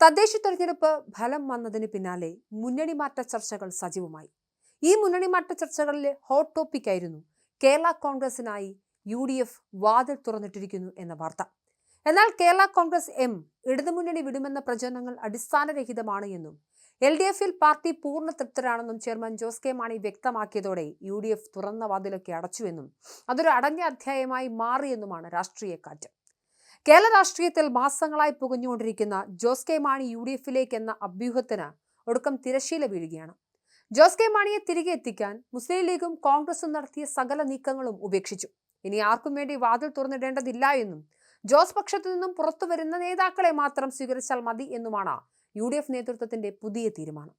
തദ്ദേശ തെരഞ്ഞെടുപ്പ് ഫലം വന്നതിന് പിന്നാലെ മുന്നണി മാറ്റ ചർച്ചകൾ സജീവമായി. ഈ മുന്നണി മാറ്റ ചർച്ചകളിലെ ഹോട്ട് ടോപ്പിക് ആയിരുന്നു കേരള കോൺഗ്രസിനായി യു ഡി എഫ് വാതിൽ തുറന്നിട്ടിരിക്കുന്നു എന്ന വാർത്ത. എന്നാൽ കേരള കോൺഗ്രസ് എം ഇടതുമുന്നണി വിടുമെന്ന പ്രചരണങ്ങൾ അടിസ്ഥാനരഹിതമാണ് എന്നും എൽ ഡി എഫിൽ പാർട്ടി പൂർണ തൃപ്തരാണെന്നും ചെയർമാൻ ജോസ് കെ മാണി വ്യക്തമാക്കിയതോടെ യു ഡി എഫ് തുറന്ന വാതിലൊക്കെ അടച്ചുവെന്നും അതൊരു അടഞ്ഞ അധ്യായമായി മാറിയെന്നുമാണ് രാഷ്ട്രീയ കാറ്റ്. കേരള രാഷ്ട്രീയത്തിൽ മാസങ്ങളായി പുകഞ്ഞുകൊണ്ടിരിക്കുന്ന Jose K Mani U D എഫിലേക്ക് എന്ന അഭ്യൂഹത്തിന് ഒടുക്കം തിരശീല വീഴുകയാണ്. ജോസ് കെ മാണിയെ തിരികെ എത്തിക്കാൻ മുസ്ലിം ലീഗും കോൺഗ്രസും നടത്തിയ സകല നീക്കങ്ങളും ഉപേക്ഷിച്ചു. ഇനി ആർക്കും വേണ്ടി വാതിൽ തുറന്നിടേണ്ടതില്ല എന്നും ജോസ് പക്ഷത്തു നിന്നും പുറത്തു വരുന്ന നേതാക്കളെ മാത്രം സ്വീകരിച്ചാൽ മതി എന്നുമാണ് യു ഡി എഫ് നേതൃത്വത്തിന്റെ പുതിയ തീരുമാനം.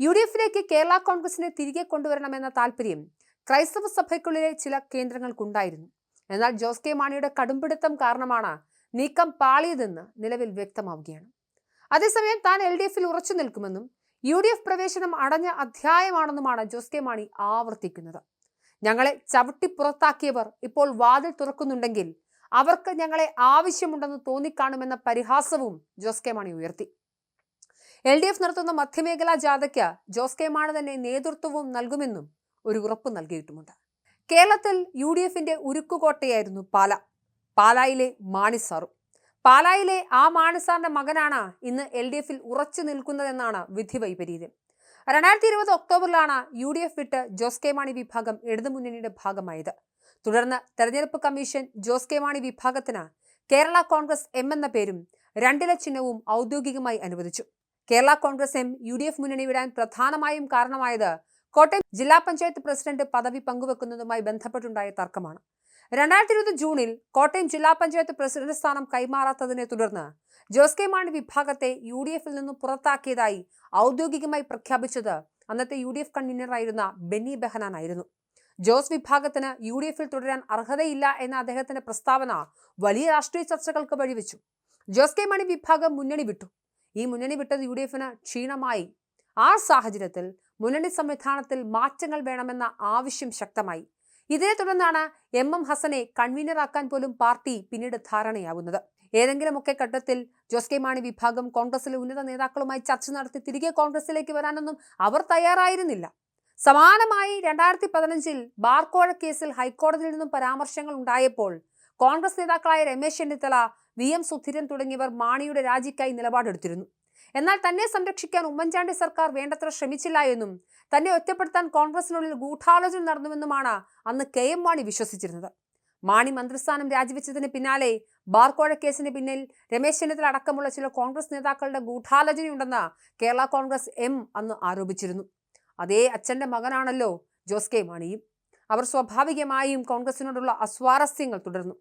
യു ഡി എഫിലേക്ക് കേരള കോൺഗ്രസിനെ തിരികെ കൊണ്ടുവരണമെന്ന താല്പര്യം ക്രൈസ്തവ സഭയ്ക്കുള്ളിലെ ചില കേന്ദ്രങ്ങൾക്കുണ്ടായിരുന്നു. എന്നാൽ ജോസ് കെ മാണിയുടെ കടുംപിടുത്തം കാരണമാണ് നീക്കം പാളിയതെന്ന് നിലവിൽ വ്യക്തമാവുകയാണ്. അതേസമയം താൻ എൽ ഡി എഫിൽ ഉറച്ചു നിൽക്കുമെന്നും യു ഡി എഫ് പ്രവേശനം അടഞ്ഞ അധ്യായമാണെന്നുമാണ് ജോസ് കെ മാണി ആവർത്തിക്കുന്നത്. ഞങ്ങളെ ചവിട്ടി പുറത്താക്കിയവർ ഇപ്പോൾ വാതിൽ തുറക്കുന്നുണ്ടെങ്കിൽ അവർക്ക് ഞങ്ങളെ ആവശ്യമുണ്ടെന്ന് തോന്നിക്കാണുമെന്ന പരിഹാസവും ജോസ് കെ മാണി ഉയർത്തി. എൽ ഡി എഫ് നടത്തുന്ന മധ്യമേഖലാ ജാഥയ്ക്ക് ജോസ് കെ മാണി തന്നെ നേതൃത്വവും നൽകുമെന്നും ഒരു ഉറപ്പ് നൽകിയിട്ടുമുണ്ട്. കേരളത്തിൽ യു ഡി എഫിന്റെ ഉരുക്കുകോട്ടയായിരുന്നു പാല. പാലായിലെ മാണിസാറും. പാലായിലെ ആ മാണിസാറിന്റെ മകനാണ് ഇന്ന് എൽ ഡി എഫിൽ ഉറച്ചു നിൽക്കുന്നതെന്നാണ് വിധി വൈപരീത്യം. രണ്ടായിരത്തി ഇരുപത് ഒക്ടോബറിലാണ് യു ഡി എഫ് വിട്ട് ജോസ് കെ മാണി വിഭാഗം ഇടതുമുന്നണിയുടെ ഭാഗമായത്. തുടർന്ന് തെരഞ്ഞെടുപ്പ് കമ്മീഷൻ ജോസ് കെ മാണി വിഭാഗത്തിന് കേരള കോൺഗ്രസ് എം എന്ന പേരും രണ്ടില ചിഹ്നവും ഔദ്യോഗികമായി അനുവദിച്ചു. Kerala Congress M U D F മുന്നണി വിടാൻ പ്രധാനമായും കാരണമായത് കോട്ടയം ജില്ലാ പഞ്ചായത്ത് പ്രസിഡന്റ് പദവി പങ്കുവെക്കുന്നതുമായി ബന്ധപ്പെട്ടുണ്ടായ തർക്കമാണ്. രണ്ടായിരത്തി ഇരുപത് ജൂണിൽ കോട്ടയം ജില്ലാ പഞ്ചായത്ത് പ്രസിഡന്റ് സ്ഥാനം കൈമാറാത്തതിനെ തുടർന്ന് ജോസ് കെ മാണി വിഭാഗത്തെ യു ഡി എഫിൽ നിന്നും പുറത്താക്കിയതായി ഔദ്യോഗികമായി പ്രഖ്യാപിച്ചത് അന്നത്തെ യു ഡി എഫ് കൺവീനറായിരുന്ന ബെന്നി ബെഹനാൻ ആയിരുന്നു ജോസ് വിഭാഗത്തിന് യു ഡി എഫിൽ തുടരാൻ അർഹതയില്ല എന്ന അദ്ദേഹത്തിന്റെ പ്രസ്താവന വലിയ രാഷ്ട്രീയ ചർച്ചകൾക്ക് വഴിവെച്ചു. ജോസ് കെ മാണി വിഭാഗം മുന്നണി വിട്ടു. ഈ മുന്നണി വിട്ടത് യു ഡി എഫിന് ക്ഷീണമായി. ആ സാഹചര്യത്തിൽ മുന്നണി സംവിധാനത്തിൽ മാറ്റങ്ങൾ വേണമെന്ന ആവശ്യം ശക്തമായി. ഇതിനെ തുടർന്നാണ് എം എം ഹസനെ കൺവീനറാക്കാൻ പോലും പാർട്ടി പിന്നീട് ധാരണയാവുന്നത്. ഏതെങ്കിലുമൊക്കെ ഘട്ടത്തിൽ ജോസ് കെ മാണി വിഭാഗം കോൺഗ്രസിലെ ഉന്നത നേതാക്കളുമായി ചർച്ച നടത്തി തിരികെ കോൺഗ്രസിലേക്ക് വരാനൊന്നും അവർ തയ്യാറായിരുന്നില്ല. സമാനമായി രണ്ടായിരത്തി പതിനഞ്ചിൽ ബാർക്കോഴ കേസിൽ ഹൈക്കോടതിയിൽ നിന്നും പരാമർശങ്ങൾ ഉണ്ടായപ്പോൾ കോൺഗ്രസ് നേതാക്കളായ രമേശ് ചെന്നിത്തല വി എം സുധീരൻ തുടങ്ങിയവർ മാണിയുടെ രാജിക്കായി നിലപാടെടുത്തിരുന്നു. എന്നാൽ തന്നെ സംരക്ഷിക്കാൻ ഉമ്മൻചാണ്ടി സർക്കാർ വേണ്ടത്ര ശ്രമിച്ചില്ല എന്നും തന്നെ ഒറ്റപ്പെടുത്താൻ കോൺഗ്രസിനുള്ളിൽ ഗൂഢാലോചന നടന്നുവെന്നുമാണ് അന്ന് കെ എം മാണി വിശ്വസിച്ചിരുന്നത്. മാണി മന്ത്രിസ്ഥാനം രാജിവെച്ചതിന് പിന്നാലെ ബാർക്കോഴ കേസിന് പിന്നിൽ രമേശ് ചെന്നിത്തല അടക്കമുള്ള ചില കോൺഗ്രസ് നേതാക്കളുടെ ഗൂഢാലോചനയുണ്ടെന്ന് കേരള കോൺഗ്രസ് എം അന്ന് ആരോപിച്ചിരുന്നു. അതേ അച്ഛന്റെ മകനാണല്ലോ ജോസ് കെ മാണിയും. അവർ സ്വാഭാവികമായും കോൺഗ്രസിനോടുള്ള അസ്വാരസ്യങ്ങൾ തുടർന്നു.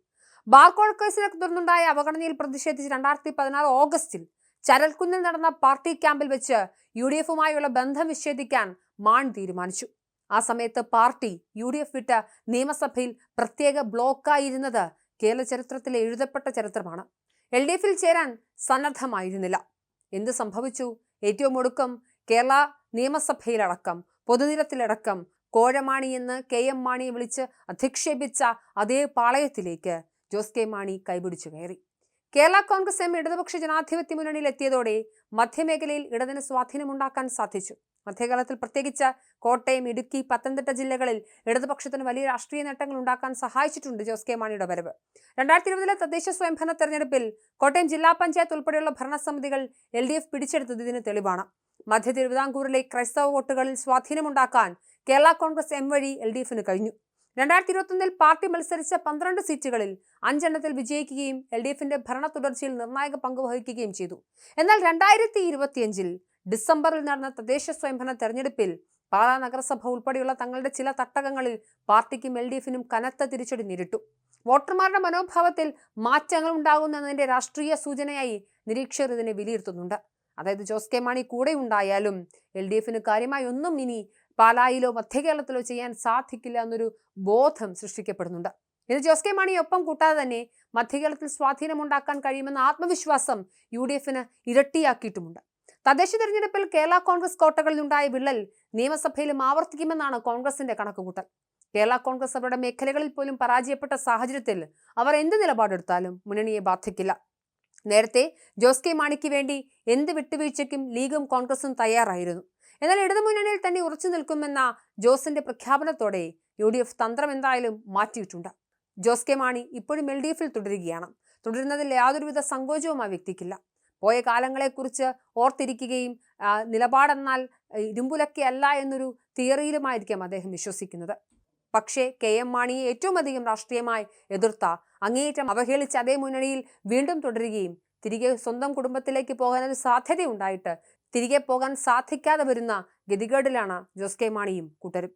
ബാർക്കോഴ കേസിനെ തുടർന്നുണ്ടായ അവഗണനയിൽ പ്രതിഷേധിച്ച് രണ്ടായിരത്തി പതിനാറ് ഓഗസ്റ്റിൽ ചരൽക്കുന്നിൽ നടന്ന പാർട്ടി ക്യാമ്പിൽ വെച്ച് യു ഡി എഫുമായുള്ള ബന്ധം വിച്ഛേദിക്കാൻ മാൺ തീരുമാനിച്ചു. ആ സമയത്ത് പാർട്ടി യു ഡി എഫ് വിട്ട് നിയമസഭയിൽ പ്രത്യേക ബ്ലോക്കായിരുന്നത് കേരള ചരിത്രത്തിലെ എഴുതപ്പെട്ട ചരിത്രമാണ്. എൽ ഡി എഫിൽ ചേരാൻ സന്നദ്ധമായിരുന്നില്ല. എന്ത് സംഭവിച്ചു? ഏറ്റവും ഒടുക്കം കേരള നിയമസഭയിലടക്കം പൊതുനിരത്തിലടക്കം കോഴമാണി എന്ന് കെ എം മാണിയെ വിളിച്ച് അധിക്ഷേപിച്ച അതേ പാളയത്തിലേക്ക് ജോസ് കെ മാണി കൈപിടിച്ചു കയറി. കേരള കോൺഗ്രസ് എം ഇടതുപക്ഷ ജനാധിപത്യ മുന്നണിയിൽ എത്തിയതോടെ മധ്യമേഖലയിൽ ഇടതിന് സ്വാധീനമുണ്ടാക്കാൻ സാധിച്ചു. മധ്യകാലത്തിൽ പ്രത്യേകിച്ച് കോട്ടയം ഇടുക്കി പത്തനംതിട്ട ജില്ലകളിൽ ഇടതുപക്ഷത്തിന് വലിയ രാഷ്ട്രീയ നേട്ടങ്ങൾ ഉണ്ടാക്കാൻ സഹായിച്ചിട്ടുണ്ട് ജോസ് കെ മാണിയുടെ വരവ്. രണ്ടായിരത്തി ഇരുപതിലെ തദ്ദേശ സ്വയംഭരണ തെരഞ്ഞെടുപ്പിൽ കോട്ടയം ജില്ലാ പഞ്ചായത്ത് ഉൾപ്പെടെയുള്ള ഭരണസമിതികൾ എൽ ഡി എഫ് പിടിച്ചെടുത്തത് ഇതിന് തെളിവാണ്. മധ്യ തിരുവിതാംകൂറിലെ ക്രൈസ്തവ വോട്ടുകളിൽ സ്വാധീനമുണ്ടാക്കാൻ കേരള കോൺഗ്രസ് എം വഴി എൽ ഡി എഫിന് കഴിഞ്ഞു. രണ്ടായിരത്തി ഇരുപത്തൊന്നിൽ പാർട്ടി മത്സരിച്ച പന്ത്രണ്ട് സീറ്റുകളിൽ അഞ്ചെണ്ണത്തിൽ വിജയിക്കുകയും എൽ ഡി എഫിന്റെ ഭരണ തുടർച്ചയിൽ നിർണായക പങ്ക് വഹിക്കുകയും ചെയ്തു. എന്നാൽ രണ്ടായിരത്തി ഇരുപത്തിയഞ്ചിൽ ഡിസംബറിൽ നടന്ന തദ്ദേശ സ്വയംഭരണ തെരഞ്ഞെടുപ്പിൽ പാലാ നഗരസഭ ഉൾപ്പെടെയുള്ള തങ്ങളുടെ ചില തട്ടകങ്ങളിൽ പാർട്ടിക്കും എൽ ഡി എഫിനും കനത്ത തിരിച്ചടി നേരിട്ടു. വോട്ടർമാരുടെ മനോഭാവത്തിൽ മാറ്റങ്ങൾ ഉണ്ടാകുന്നതിന്റെ രാഷ്ട്രീയ സൂചനയായി നിരീക്ഷകർ ഇതിനെ വിലയിരുത്തുന്നുണ്ട്. അതായത് ജോസ് കെ മാണി കൂടെ ഉണ്ടായാലും എൽ ഡി എഫിന് കാര്യമായി ഒന്നും ഇനി പാലായിലോ മധ്യകേരളത്തിലോ ചെയ്യാൻ സാധിക്കില്ല എന്നൊരു ബോധം സൃഷ്ടിക്കപ്പെടുന്നുണ്ട്. ഇത് ജോസ് കെ മാണിയൊപ്പം കൂട്ടാതെ തന്നെ മധ്യകേരളത്തിൽ സ്വാധീനമുണ്ടാക്കാൻ കഴിയുമെന്ന ആത്മവിശ്വാസം യു ഡി എഫിന് ഇരട്ടിയാക്കിയിട്ടുമുണ്ട്. തദ്ദേശ തെരഞ്ഞെടുപ്പിൽ കേരള കോൺഗ്രസ് കോട്ടകളിലുണ്ടായ വിള്ളൽ നിയമസഭയിലും ആവർത്തിക്കുമെന്നാണ് കോൺഗ്രസിന്റെ കണക്കുകൂട്ടൽ. കേരള കോൺഗ്രസ് അവരുടെ മേഖലകളിൽ പോലും പരാജയപ്പെട്ട സാഹചര്യത്തിൽ അവർ എന്ത് നിലപാടെടുത്താലും മുന്നണിയെ ബാധിക്കില്ല. നേരത്തെ ജോസ് കെ മാണിക്ക് വേണ്ടി എന്ത് വിട്ടുവീഴ്ചയ്ക്കും ലീഗും കോൺഗ്രസും തയ്യാറായിരുന്നു. എന്നാൽ ഇടതുമുന്നണിയിൽ തന്നെ ഉറച്ചു നിൽക്കുമെന്ന ജോസിന്റെ പ്രഖ്യാപനത്തോടെ യു ഡി എഫ് തന്ത്രം എന്തായാലും മാറ്റിയിട്ടുണ്ട്. ജോസ് കെ മാണി ഇപ്പോഴും എൽ ഡി എഫിൽ തുടരുകയാണ്. തുടരുന്നതിൽ യാതൊരുവിധ സങ്കോചവും ആ വ്യക്തിക്കില്ല. പോയ കാലങ്ങളെക്കുറിച്ച് ഓർത്തിരിക്കുകയും നിലപാടെന്നാൽ ഇരുമ്പുലക്കെ അല്ല എന്നൊരു തിയറിയിലുമായിരിക്കാം അദ്ദേഹം വിശ്വസിക്കുന്നത്. പക്ഷേ കെ എം മാണിയെ ഏറ്റവും അധികം രാഷ്ട്രീയമായി എതിർത്ത അങ്ങേയറ്റം അവഹേളിച്ച അതേ മുന്നണിയിൽ വീണ്ടും തുടരുകയും തിരികെ സ്വന്തം കുടുംബത്തിലേക്ക് പോകാൻ ഒരു സാധ്യതയുണ്ടായിട്ട് തിരികെ പോകാൻ സാധിക്കാതെ വരുന്ന ഗതികേടിലാണ് ജോസ് കെ മാണിയും കൂട്ടരും.